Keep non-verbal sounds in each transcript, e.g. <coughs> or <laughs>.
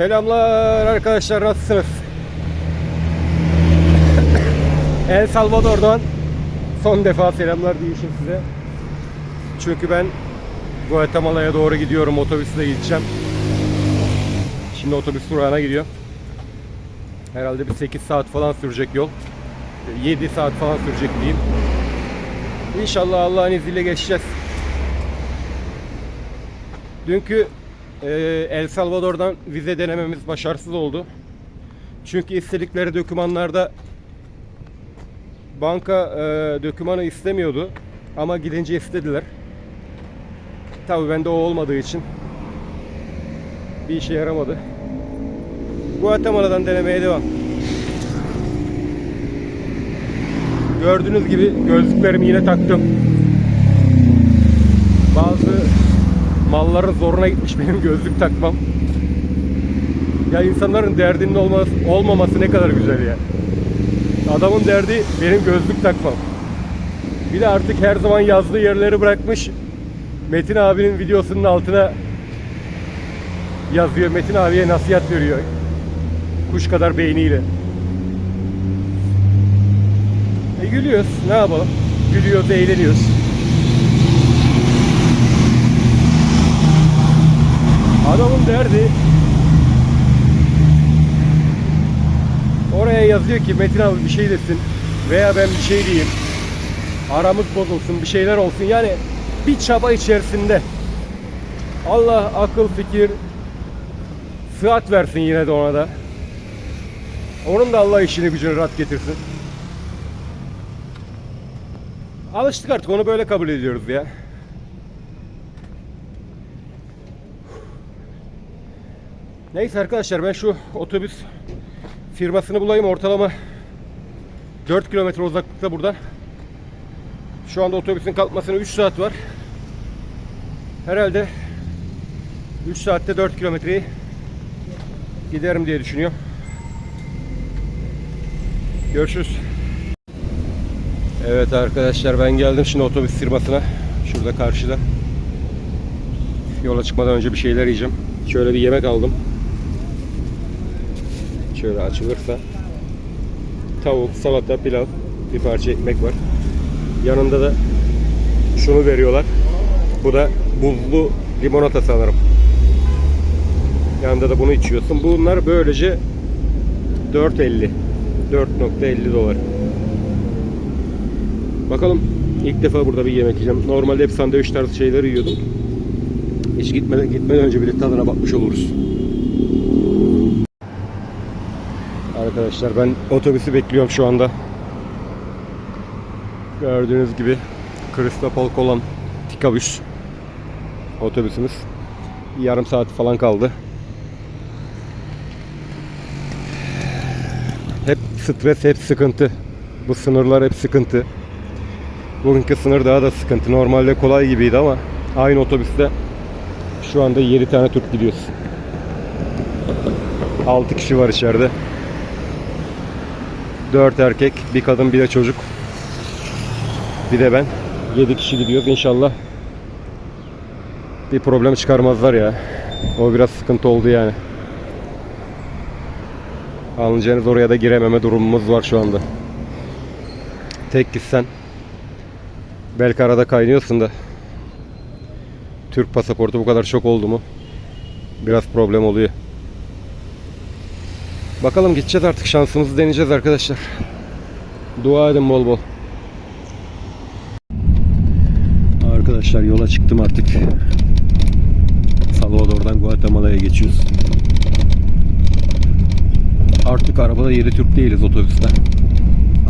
Selamlar arkadaşlar nasılsınız? <coughs> El Salvador'dan son defa selamlar diyeyim size. Çünkü ben Guatemala'ya doğru gidiyorum otobüsle gideceğim. Şimdi otobüs durağına gidiyor. Herhalde bir 8 saat falan sürecek yol. 7 saat falan sürecek diyeyim. İnşallah Allah'ın izniyle geçeceğiz. Dünkü El Salvador'dan vize denememiz başarısız oldu. Çünkü istedikleri dokümanlarda banka e, dokümanı istemiyordu ama gidince istediler. Tabii bende o olmadığı için bir işe yaramadı. Guatemala'dan denemeye devam. Gördüğünüz gibi gözlüklerimi yine taktım. Bazı malların zoruna gitmiş benim gözlük takmam. Ya insanların derdinin olması, olmaması ne kadar güzel ya. Adamın derdi benim gözlük takmam. Bir de artık her zaman yazdığı yerleri bırakmış. Metin abinin videosunun altına yazıyor. Metin abiye nasihat veriyor. Kuş kadar beyniyle. E gülüyoruz. Ne yapalım? Gülüyoruz, eğleniyoruz. Adamın derdi oraya yazıyor ki Metin abi bir şey desin veya ben bir şey diyeyim. Aramız bozulsun, bir şeyler olsun. Yani bir çaba içerisinde. Allah akıl fikir sıhhat versin yine de ona da. Onun da Allah işini gücünü rahat getirsin. Alıştık artık onu böyle kabul ediyoruz ya. Neyse arkadaşlar ben şu otobüs firmasını bulayım ortalama 4 kilometre uzaklıkta buradan. Şu anda otobüsün kalkmasına 3 saat var. Herhalde 3 saatte 4 kilometreyi giderim diye düşünüyorum. Görüşürüz. Evet arkadaşlar ben geldim şimdi otobüs firmasına. Şurada karşıda. Yola çıkmadan önce bir şeyler yiyeceğim. Şöyle bir yemek aldım. Şöyle açılırsa. Tavuk, salata, pilav, bir parça ekmek var. Yanında da şunu veriyorlar. Bu da buzlu limonata sanırım. Yanında da bunu içiyorsun. Bunlar böylece 4.50 4.50 dolar. Bakalım ilk defa burada bir yemek yiyeceğim. Normalde hep sandviç tarzı şeyleri yiyordum. Hiç gitmeden, gitmeden önce bir tadına bakmış oluruz. Arkadaşlar ben otobüsü bekliyorum şu anda. Gördüğünüz gibi Kristopol Kolon Tikabüs otobüsümüz. Yarım saat falan kaldı. Hep stres, hep sıkıntı. Bu sınırlar hep sıkıntı. Bugünkü sınır daha da sıkıntı. Normalde kolay gibiydi ama aynı otobüste şu anda 7 tane Türk gidiyoruz. 6 kişi var içeride. 4 erkek, bir kadın, bir de çocuk. Bir de ben. 7 kişi gidiyoruz inşallah. Bir problem çıkarmazlar ya. O biraz sıkıntı oldu yani. Anlayacağınız oraya da girememe durumumuz var şu anda. Tek gitsen belki arada kaynıyorsun da Türk pasaportu bu kadar çok oldu mu biraz problem oluyor. Bakalım gideceğiz artık şansımızı deneyeceğiz arkadaşlar. Dua edin bol bol. Arkadaşlar yola çıktım artık. Salvador'dan Guatemala'ya geçiyoruz. Artık arabada 7 Türk değiliz otobüste.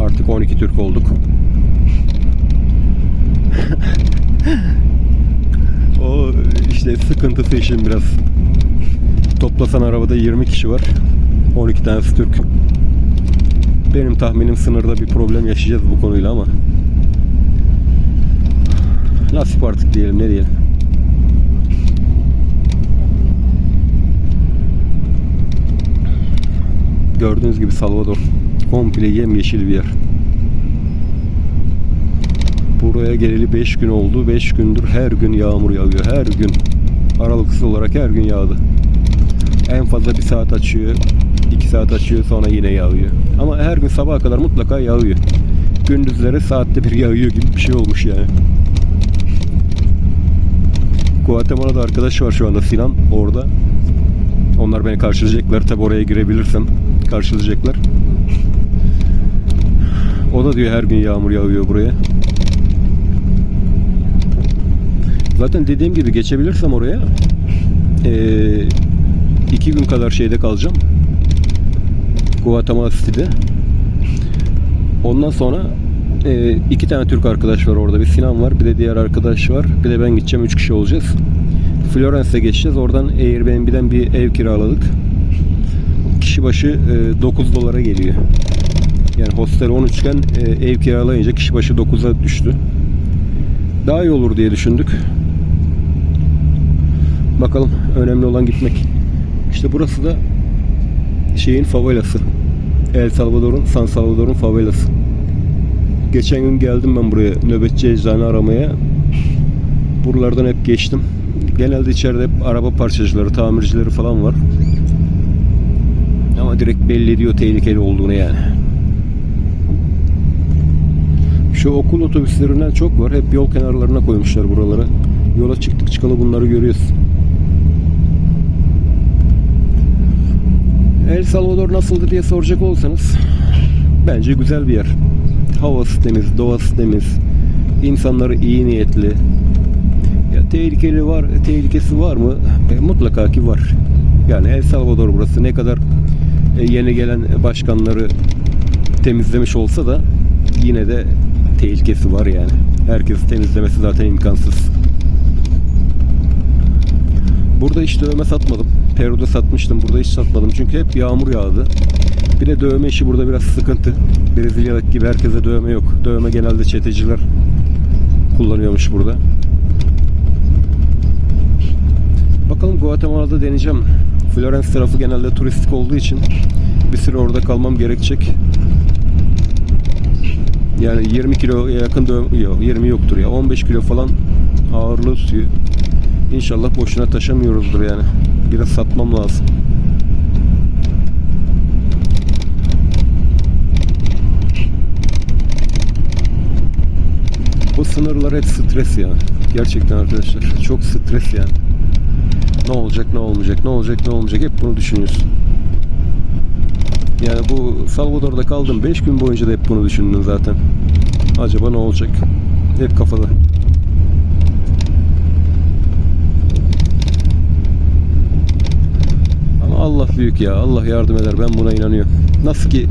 Artık 12 Türk olduk. <laughs> o işte sıkıntısı işin biraz. Toplasan arabada 20 kişi var. 12 tanesi Türk. Benim tahminim sınırda bir problem yaşayacağız bu konuyla ama nasip artık diyelim ne diyelim. Gördüğünüz gibi Salvador komple yemyeşil bir yer. Buraya geleli 5 gün oldu. 5 gündür her gün yağmur yağıyor. Her gün. Aralıksız olarak her gün yağdı. En fazla bir saat açıyor. Saat açıyor sonra yine yağıyor. Ama her gün sabaha kadar mutlaka yağıyor. Gündüzleri saatte bir yağıyor gibi bir şey olmuş yani. Guatemala'da arkadaş var şu anda Sinan orada. Onlar beni karşılayacaklar. Tabi oraya girebilirsem karşılayacaklar. O da diyor her gün yağmur yağıyor buraya. Zaten dediğim gibi geçebilirsem oraya eee, iki gün kadar şeyde kalacağım. Guatemala City'de. Ondan sonra eee, iki tane Türk arkadaş var orada. Bir Sinan var, bir de diğer arkadaş var. Bir de ben gideceğim. Üç kişi olacağız. Florence'e geçeceğiz. Oradan Airbnb'den bir ev kiraladık. Kişi başı eee, 9 dolara geliyor. Yani hostel 13 iken e, ev kiralayınca kişi başı 9'a düştü. Daha iyi olur diye düşündük. Bakalım önemli olan gitmek. İşte burası da şeyin favelası. El Salvador'un, San Salvador'un favelası. Geçen gün geldim ben buraya nöbetçi eczane aramaya. Buralardan hep geçtim. Genelde içeride hep araba parçacıları, tamircileri falan var. Ama direkt belli ediyor tehlikeli olduğunu yani. Şu okul otobüslerinden çok var. Hep yol kenarlarına koymuşlar buraları. Yola çıktık çıkalı bunları görüyoruz. El Salvador nasıldı diye soracak olsanız bence güzel bir yer. Havası temiz, doğası temiz, insanları iyi niyetli. Ya tehlikeli var, tehlikesi var mı? E, mutlaka ki var. Yani El Salvador burası ne kadar e, yeni gelen başkanları temizlemiş olsa da yine de tehlikesi var yani. Herkes temizlemesi zaten imkansız. Burada hiç dövme satmadım. Peru'da satmıştım. Burada hiç satmadım. Çünkü hep yağmur yağdı. Bir de dövme işi burada biraz sıkıntı. Brezilya'daki gibi herkese dövme yok. Dövme genelde çeteciler kullanıyormuş burada. Bakalım Guatemala'da deneyeceğim. Florence tarafı genelde turistik olduğu için bir süre orada kalmam gerekecek. Yani 20 kiloya yakın dövme, yok 20 yoktur ya 15 kilo falan ağırlığı tutuyor. İnşallah boşuna taşımıyoruzdur yani. Biraz satmam lazım. Bu sınırlar hep stres ya. Gerçekten arkadaşlar. Çok stres yani. Ne olacak ne olmayacak ne olacak ne olmayacak hep bunu düşünüyorsun. Yani bu Salvador'da kaldım 5 gün boyunca da hep bunu düşündüm zaten. Acaba ne olacak? Hep kafada. Ama Allah büyük ya. Allah yardım eder. Ben buna inanıyorum. Nasıl ki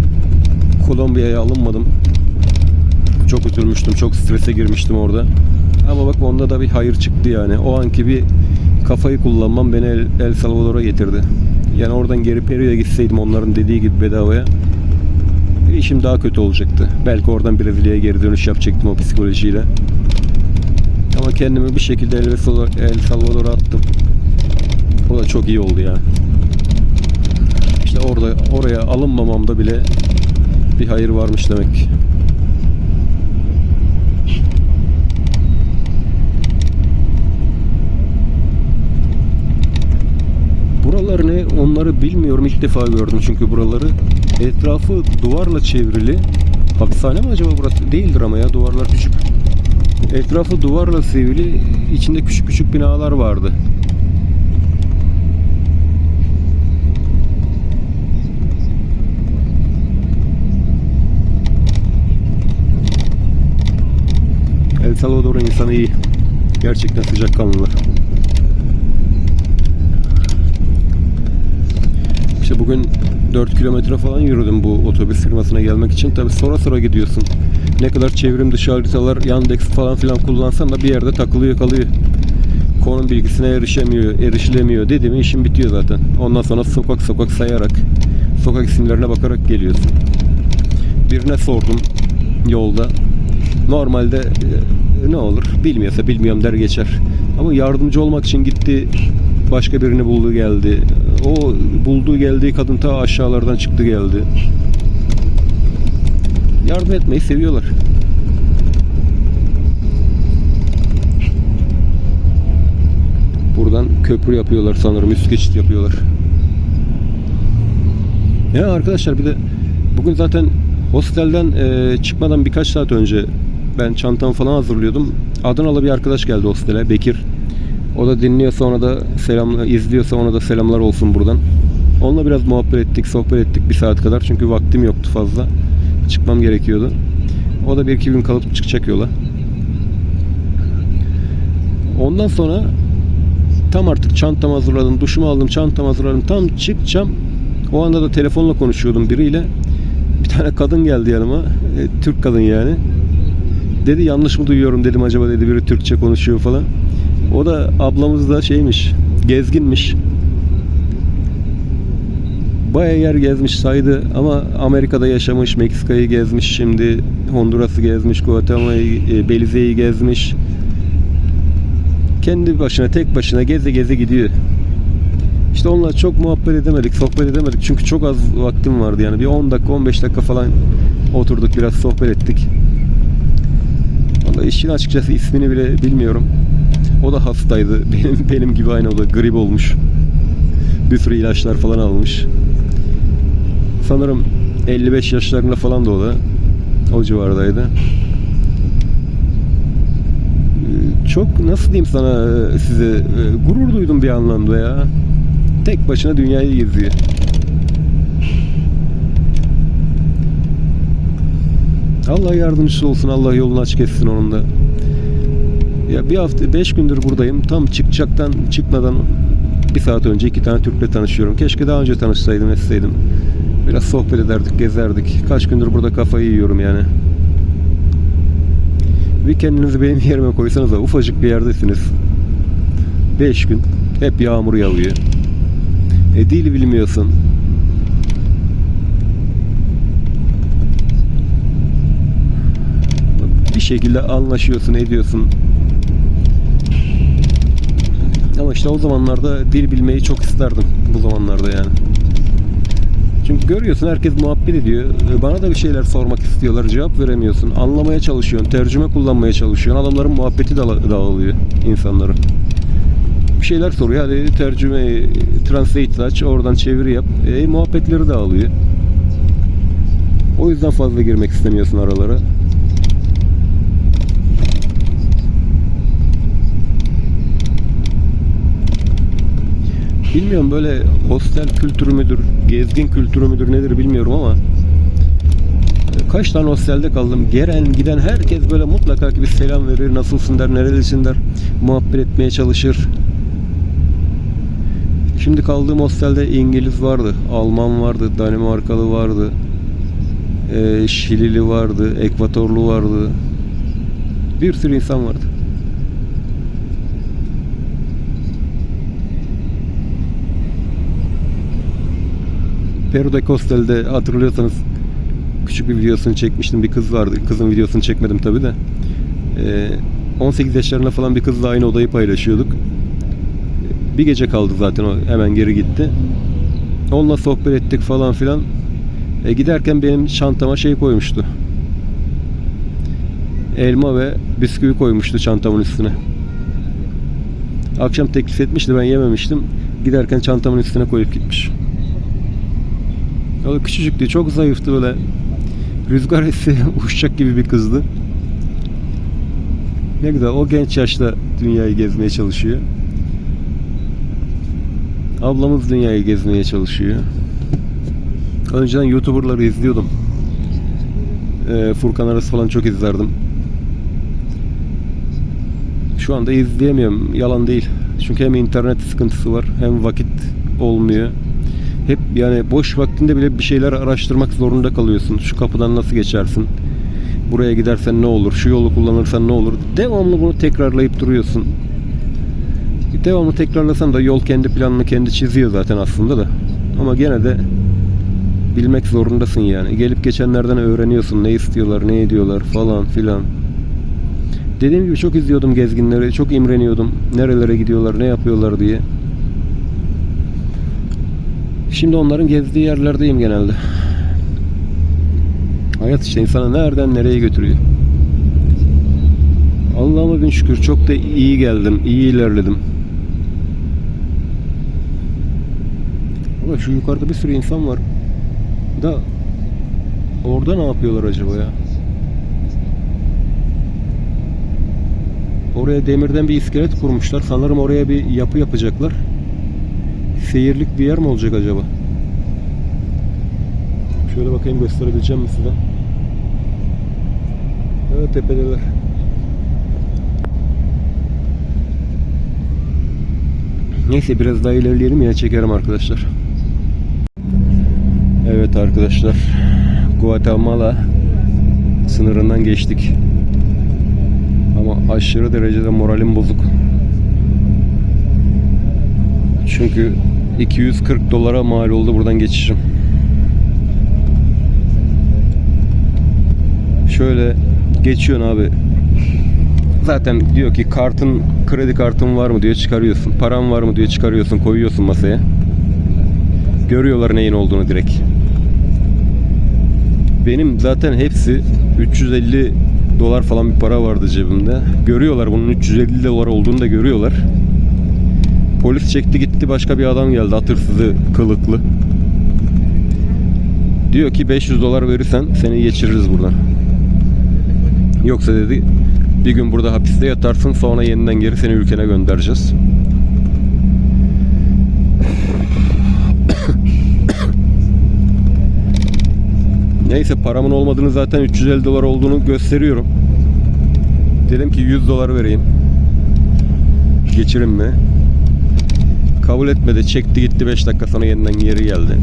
Kolombiya'ya alınmadım. Çok üzülmüştüm. Çok strese girmiştim orada. Ama bak onda da bir hayır çıktı yani. O anki bir kafayı kullanmam beni El, El Salvador'a getirdi. Yani oradan geri Peru'ya gitseydim onların dediği gibi bedavaya işim daha kötü olacaktı. Belki oradan Brezilya'ya geri dönüş yapacaktım o psikolojiyle. Ama kendimi bir şekilde El, Salvador- El Salvador'a attım. O da çok iyi oldu ya. İşte orada oraya alınmamamda bile bir hayır varmış demek. Buralar ne onları bilmiyorum. İlk defa gördüm çünkü buraları. Etrafı duvarla çevrili. Hapishane mi acaba burası? Değildir ama ya duvarlar küçük. Etrafı duvarla çevrili içinde küçük küçük binalar vardı El Salvador'un insanı iyi gerçekten sıcakkanlılar İşte bugün 4 kilometre falan yürüdüm bu otobüs firmasına gelmek için. Tabi sonra sonra gidiyorsun. Ne kadar çevrim dışı haritalar, Yandex falan filan kullansan da bir yerde takılıyor kalıyor. Konum bilgisine erişemiyor, erişilemiyor dedi mi işin bitiyor zaten. Ondan sonra sokak sokak sayarak, sokak isimlerine bakarak geliyorsun. Birine sordum yolda. Normalde e, ne olur bilmiyorsa bilmiyorum der geçer. Ama yardımcı olmak için gitti başka birini buldu geldi. O bulduğu geldiği kadın ta aşağılardan çıktı geldi. Yardım etmeyi seviyorlar. Buradan köprü yapıyorlar sanırım. Üst geçit yapıyorlar. Ya arkadaşlar bir de bugün zaten hostelden e, çıkmadan birkaç saat önce ben çantamı falan hazırlıyordum. Adanalı bir arkadaş geldi hostele Bekir. O da dinliyorsa ona da selam izliyorsa ona da selamlar olsun buradan. Onunla biraz muhabbet ettik, sohbet ettik bir saat kadar. Çünkü vaktim yoktu fazla. Çıkmam gerekiyordu. O da bir iki gün kalıp çıkacak yola. Ondan sonra tam artık çantamı hazırladım, duşumu aldım, çantamı hazırladım. Tam çıkacağım. O anda da telefonla konuşuyordum biriyle. Tane kadın geldi yanıma. E, Türk kadın yani. Dedi yanlış mı duyuyorum dedim acaba dedi biri Türkçe konuşuyor falan. O da ablamız da şeymiş, gezginmiş. Baya yer gezmiş saydı ama Amerika'da yaşamış, Meksika'yı gezmiş şimdi, Honduras'ı gezmiş, Guatemala'yı, e, Belize'yi gezmiş. Kendi başına, tek başına geze geze gidiyor. İşte onunla çok muhabbet edemedik, sohbet edemedik. Çünkü çok az vaktim vardı yani. Bir 10 dakika, 15 dakika falan oturduk, biraz sohbet ettik. Vallahi işin açıkçası ismini bile bilmiyorum. O da hastaydı. <laughs> Benim benim gibi aynı o da grip olmuş. Bir sürü ilaçlar falan almış. Sanırım 55 yaşlarında falan da o da. O civardaydı. Ee, Çok nasıl diyeyim sana e, size e, gurur duydum bir anlamda ya. Tek başına dünyayı geziyor. Allah yardımcısı olsun. Allah yolunu açık etsin onun da. Ya bir hafta, beş gündür buradayım. Tam çıkacaktan, çıkmadan bir saat önce iki tane Türk'le tanışıyorum. Keşke daha önce tanışsaydım, etseydim. Biraz sohbet ederdik, gezerdik. Kaç gündür burada kafayı yiyorum yani. Bir kendinizi benim yerime koysanız da ufacık bir yerdesiniz. Beş gün. Hep yağmur yağıyor. E dil bilmiyorsun. Bir şekilde anlaşıyorsun, ediyorsun. Ama işte o zamanlarda dil bilmeyi çok isterdim. Bu zamanlarda yani. Çünkü görüyorsun herkes muhabbet ediyor. E, Bana da bir şeyler sormak istiyorlar. Cevap veremiyorsun. Anlamaya çalışıyorsun. Tercüme kullanmaya çalışıyorsun. Adamların muhabbeti dağ- dağılıyor insanların. Bir şeyler soruyor. Hadi tercüme, translate aç. Oradan çeviri yap. E, muhabbetleri dağılıyor. O yüzden fazla girmek istemiyorsun aralara. Bilmiyorum böyle hostel kültürü müdür, gezgin kültürü müdür nedir bilmiyorum ama e, kaç tane hostelde kaldım. Gelen giden herkes böyle mutlaka ki bir selam verir, nasılsın der, nerelisin der, muhabbet etmeye çalışır. Şimdi kaldığım hostelde İngiliz vardı, Alman vardı, Danimarkalı vardı, e, Şilili vardı, Ekvatorlu vardı. Bir sürü insan vardı. Peru'daki hostelde hatırlıyorsanız küçük bir videosunu çekmiştim. Bir kız vardı. Kızın videosunu çekmedim tabi de. Ee, 18 yaşlarında falan bir kızla aynı odayı paylaşıyorduk. Bir gece kaldı zaten o hemen geri gitti. Onunla sohbet ettik falan filan. E, giderken benim çantama şey koymuştu. Elma ve bisküvi koymuştu çantamın üstüne. Akşam teklif etmişti ben yememiştim. Giderken çantamın üstüne koyup gitmiş. O küçücüktü, çok zayıftı böyle. Rüzgar esse <laughs> uçacak gibi bir kızdı. Ne güzel, o genç yaşta dünyayı gezmeye çalışıyor. Ablamız dünyayı gezmeye çalışıyor. Önceden YouTuber'ları izliyordum. Ee, Furkan Arası falan çok izlerdim. Şu anda izleyemiyorum. Yalan değil. Çünkü hem internet sıkıntısı var hem vakit olmuyor hep yani boş vaktinde bile bir şeyler araştırmak zorunda kalıyorsun. Şu kapıdan nasıl geçersin? Buraya gidersen ne olur? Şu yolu kullanırsan ne olur? Devamlı bunu tekrarlayıp duruyorsun. Devamlı tekrarlasan da yol kendi planını kendi çiziyor zaten aslında da. Ama gene de bilmek zorundasın yani. Gelip geçenlerden öğreniyorsun ne istiyorlar, ne ediyorlar falan filan. Dediğim gibi çok izliyordum gezginleri, çok imreniyordum. Nerelere gidiyorlar, ne yapıyorlar diye. Şimdi onların gezdiği yerlerdeyim genelde. Hayat işte insanı nereden nereye götürüyor. Allah'ıma bin şükür çok da iyi geldim, iyi ilerledim. Ama şu yukarıda bir sürü insan var. Da orada ne yapıyorlar acaba ya? Oraya demirden bir iskelet kurmuşlar. Sanırım oraya bir yapı yapacaklar. Seyirlik bir yer mi olacak acaba? Şöyle bakayım gösterebileceğim mi size? Evet tepedeler. Neyse biraz daha ilerleyelim ya çekerim arkadaşlar. Evet arkadaşlar. Guatemala sınırından geçtik. Ama aşırı derecede moralim bozuk. Çünkü 240 dolara mal oldu buradan geçişim. Şöyle geçiyorsun abi. Zaten diyor ki kartın kredi kartın var mı diyor çıkarıyorsun. Paran var mı diyor çıkarıyorsun koyuyorsun masaya. Görüyorlar neyin olduğunu direkt. Benim zaten hepsi 350 dolar falan bir para vardı cebimde. Görüyorlar bunun 350 dolar olduğunu da görüyorlar. Polis çekti gitti başka bir adam geldi atırsızı kılıklı. Diyor ki 500 dolar verirsen seni geçiririz buradan. Yoksa dedi bir gün burada hapiste yatarsın sonra yeniden geri seni ülkene göndereceğiz. Neyse paramın olmadığını zaten 350 dolar olduğunu gösteriyorum. Dedim ki 100 dolar vereyim. Geçirin mi? Kabul etmedi. Çekti gitti 5 dakika sonra yeniden geri geldi.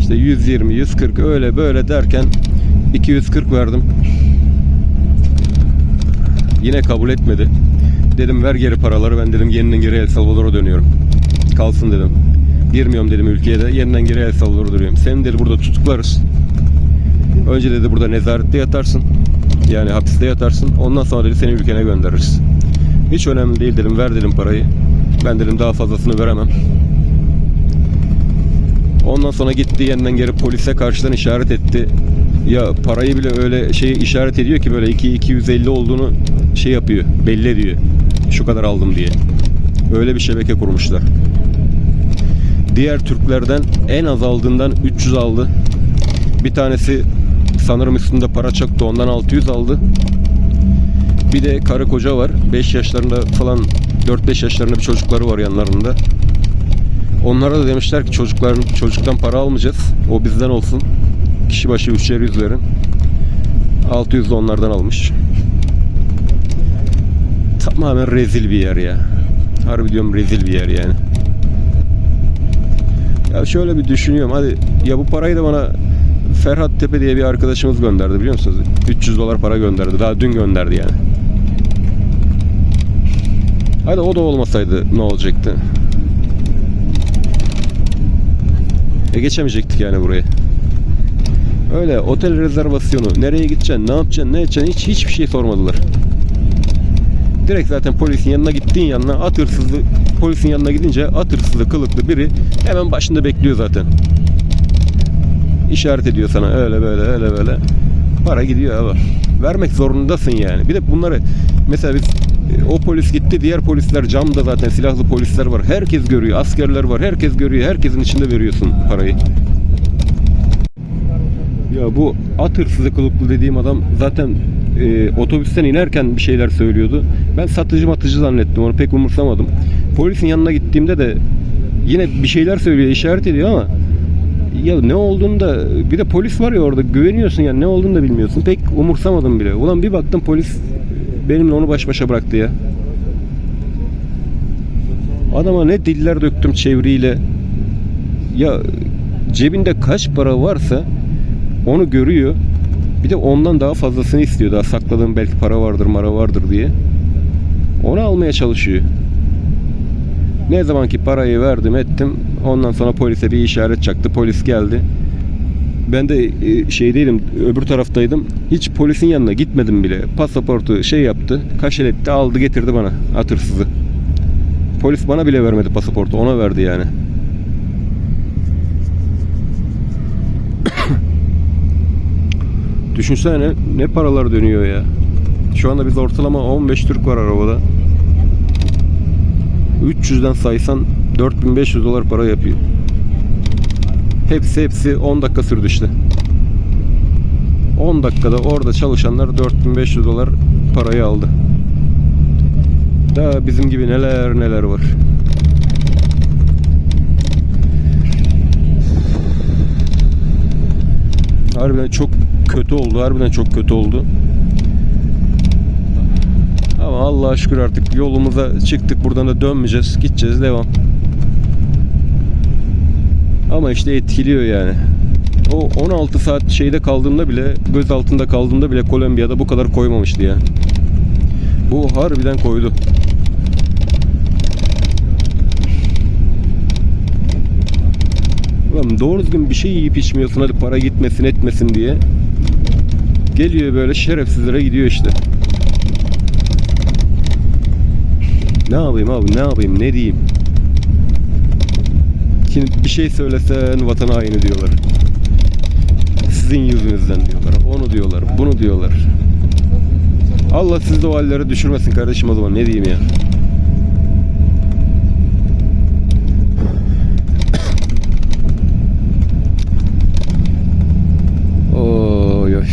İşte 120, 140 öyle böyle derken 240 verdim. Yine kabul etmedi. Dedim ver geri paraları ben dedim yeniden geri El Salvador'a dönüyorum. Kalsın dedim. Girmiyorum dedim ülkeye de yeniden geri El Salvador'a dönüyorum. Seni dedi burada tutuklarız. Önce dedi burada nezarette yatarsın. Yani hapiste yatarsın. Ondan sonra dedi seni ülkene göndeririz. Hiç önemli değil dedim. Ver dedim parayı. Ben dedim daha fazlasını veremem. Ondan sonra gitti yeniden geri polise karşıdan işaret etti. Ya parayı bile öyle şey işaret ediyor ki böyle 2 250 olduğunu şey yapıyor. Belli ediyor. Şu kadar aldım diye. Öyle bir şebeke kurmuşlar. Diğer Türklerden en az aldığından 300 aldı. Bir tanesi sanırım üstünde para çaktı ondan 600 aldı. Bir de karı koca var. 5 yaşlarında falan 4-5 yaşlarında bir çocukları var yanlarında. Onlara da demişler ki çocukların çocuktan para almayacağız. O bizden olsun. Kişi başı 3'er 100 verin. 600 de onlardan almış. Tamamen rezil bir yer ya. Harbi diyorum rezil bir yer yani. Ya şöyle bir düşünüyorum. Hadi ya bu parayı da bana Ferhat Tepe diye bir arkadaşımız gönderdi biliyor musunuz? 300 dolar para gönderdi. Daha dün gönderdi yani. Hadi o da olmasaydı ne olacaktı? E geçemeyecektik yani buraya. Öyle otel rezervasyonu, nereye gideceksin, ne yapacaksın, ne edeceksin hiç hiçbir şey sormadılar. Direkt zaten polisin yanına gittiğin yanına at hırsızı, polisin yanına gidince at hırsızı kılıklı biri hemen başında bekliyor zaten. İşaret ediyor sana öyle böyle öyle böyle. Para gidiyor abi. Vermek zorundasın yani. Bir de bunları mesela biz e, o polis gitti diğer polisler camda zaten silahlı polisler var. Herkes görüyor. Askerler var. Herkes görüyor. Herkesin içinde veriyorsun parayı. Ya bu at hırsızı kılıklı dediğim adam zaten e, otobüsten inerken bir şeyler söylüyordu. Ben satıcı matıcı zannettim onu pek umursamadım. Polisin yanına gittiğimde de yine bir şeyler söylüyor işaret ediyor ama ya ne olduğunu da bir de polis var ya orada güveniyorsun yani ne olduğunu da bilmiyorsun. Pek umursamadım bile. Ulan bir baktım polis benimle onu baş başa bıraktı ya. Adama ne diller döktüm çeviriyle. Ya cebinde kaç para varsa onu görüyor. Bir de ondan daha fazlasını istiyor. Daha sakladığım belki para vardır, mara vardır diye. Onu almaya çalışıyor. Ne zamanki parayı verdim ettim. Ondan sonra polise bir işaret çaktı. Polis geldi. Ben de e, şey değilim öbür taraftaydım. Hiç polisin yanına gitmedim bile. Pasaportu şey yaptı. Kaşeletti aldı getirdi bana atırsızı. Polis bana bile vermedi pasaportu. Ona verdi yani. <coughs> Düşünsene ne, ne paralar dönüyor ya. Şu anda biz ortalama 15 Türk var arabada. 300'den saysan 4500 dolar para yapıyor. Hepsi hepsi 10 dakika sürdü işte. 10 dakikada orada çalışanlar 4500 dolar parayı aldı. Daha bizim gibi neler neler var. Harbiden çok kötü oldu. Harbiden çok kötü oldu. Allah'a şükür artık yolumuza çıktık. Buradan da dönmeyeceğiz. Gideceğiz. Devam. Ama işte etkiliyor yani. O 16 saat şeyde kaldığımda bile göz altında kaldığımda bile Kolombiya'da bu kadar koymamıştı ya. Bu harbiden koydu. Ulan doğru düzgün bir şey yiyip içmiyorsun hadi para gitmesin etmesin diye. Geliyor böyle şerefsizlere gidiyor işte. Ne yapayım abi ne yapayım ne diyeyim. Şimdi bir şey söylesen vatan haini diyorlar. Sizin yüzünüzden diyorlar. Onu diyorlar. Bunu diyorlar. Allah sizi o hallere düşürmesin kardeşim o zaman ne diyeyim ya. Oy oy.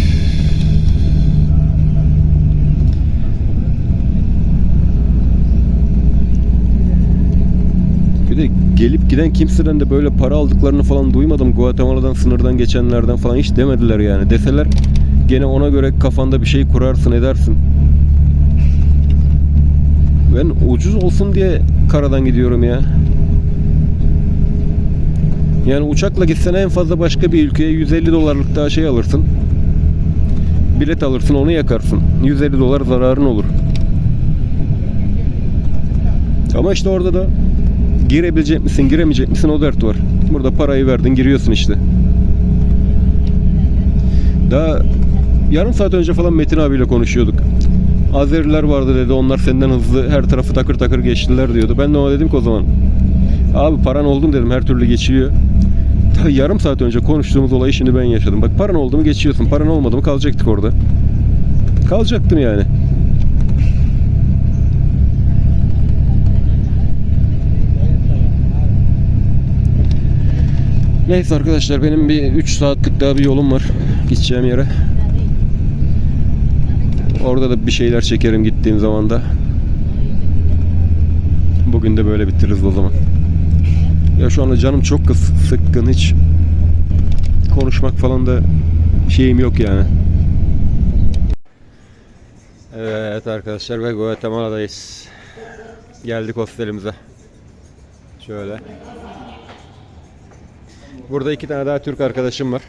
Bir de gelip giden kimseden de böyle para aldıklarını falan duymadım. Guatemala'dan sınırdan geçenlerden falan hiç demediler yani. Deseler gene ona göre kafanda bir şey kurarsın edersin. Ben ucuz olsun diye karadan gidiyorum ya. Yani uçakla gitsen en fazla başka bir ülkeye 150 dolarlık daha şey alırsın. Bilet alırsın onu yakarsın. 150 dolar zararın olur. Ama işte orada da girebilecek misin giremeyecek misin o dert var. Burada parayı verdin giriyorsun işte. Daha yarım saat önce falan Metin abiyle konuşuyorduk. Azeriler vardı dedi onlar senden hızlı her tarafı takır takır geçtiler diyordu. Ben de ona dedim ki o zaman abi paran oldum dedim her türlü geçiliyor. Daha yarım saat önce konuştuğumuz olayı şimdi ben yaşadım. Bak paran oldu mu geçiyorsun. Paran olmadı mı kalacaktık orada. Kalacaktın yani. Neyse arkadaşlar benim bir 3 saatlik daha bir yolum var gideceğim yere. Orada da bir şeyler çekerim gittiğim zaman da. Bugün de böyle bitiririz o zaman. Ya şu anda canım çok kıs sıkkın hiç konuşmak falan da şeyim yok yani. Evet arkadaşlar ve Guatemala'dayız. Geldik hostelimize. Şöyle. Burada iki tane daha Türk arkadaşım var.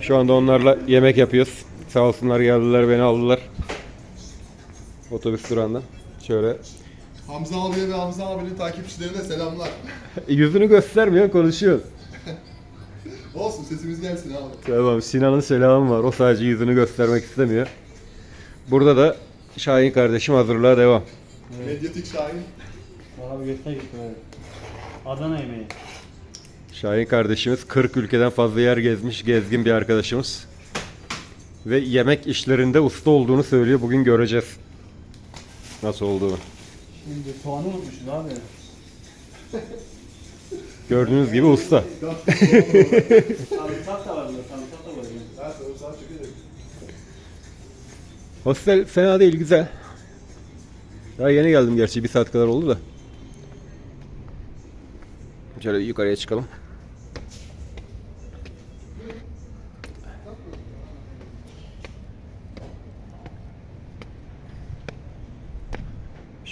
Şu anda onlarla yemek yapıyoruz. Sağ olsunlar geldiler beni aldılar. Otobüs durağından. Şöyle. Hamza abiye ve Hamza abinin takipçilerine selamlar. <laughs> Yüzünü göstermiyor konuşuyor. <laughs> Olsun sesimiz gelsin abi. Tamam Sinan'ın selamı var. O sadece yüzünü göstermek istemiyor. Burada da Şahin kardeşim hazırlığa devam. Medyatik Şahin. Abi gittim evet. Adana yemeği. Şahin kardeşimiz 40 ülkeden fazla yer gezmiş, gezgin bir arkadaşımız. Ve yemek işlerinde usta olduğunu söylüyor. Bugün göreceğiz. Nasıl olduğunu. Şimdi soğanı unutmuşuz abi. Gördüğünüz gibi usta. Sarımsak da var burada, sarımsak da var. Ha sarımsağı çekelim. Hostel fena değil, güzel. Daha yeni geldim gerçi. Bir saat kadar oldu da. Şöyle yukarıya çıkalım.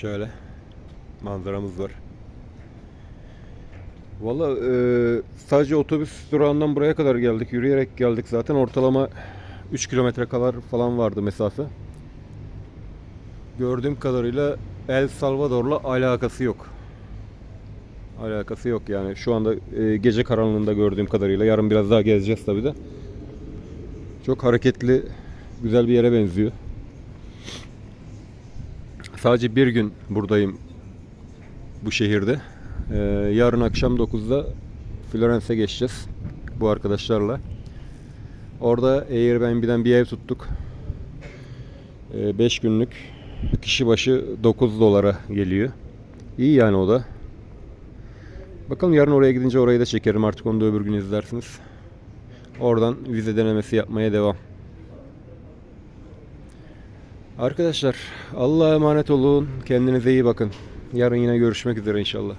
Şöyle manzaramız var. Valla e, sadece otobüs durağından buraya kadar geldik. Yürüyerek geldik zaten. Ortalama 3 kilometre kadar falan vardı mesafe. Gördüğüm kadarıyla El Salvador'la alakası yok. Alakası yok yani. Şu anda e, gece karanlığında gördüğüm kadarıyla. Yarın biraz daha gezeceğiz tabii de. Çok hareketli, güzel bir yere benziyor. Sadece bir gün buradayım bu şehirde. Ee, yarın akşam 9'da Florence'e geçeceğiz bu arkadaşlarla. Orada Airbnb'den bir ev tuttuk. 5 günlük kişi başı 9 dolara geliyor. İyi yani o da. Bakalım yarın oraya gidince orayı da çekerim artık onu da öbür gün izlersiniz. Oradan vize denemesi yapmaya devam. Arkadaşlar Allah'a emanet olun. Kendinize iyi bakın. Yarın yine görüşmek üzere inşallah.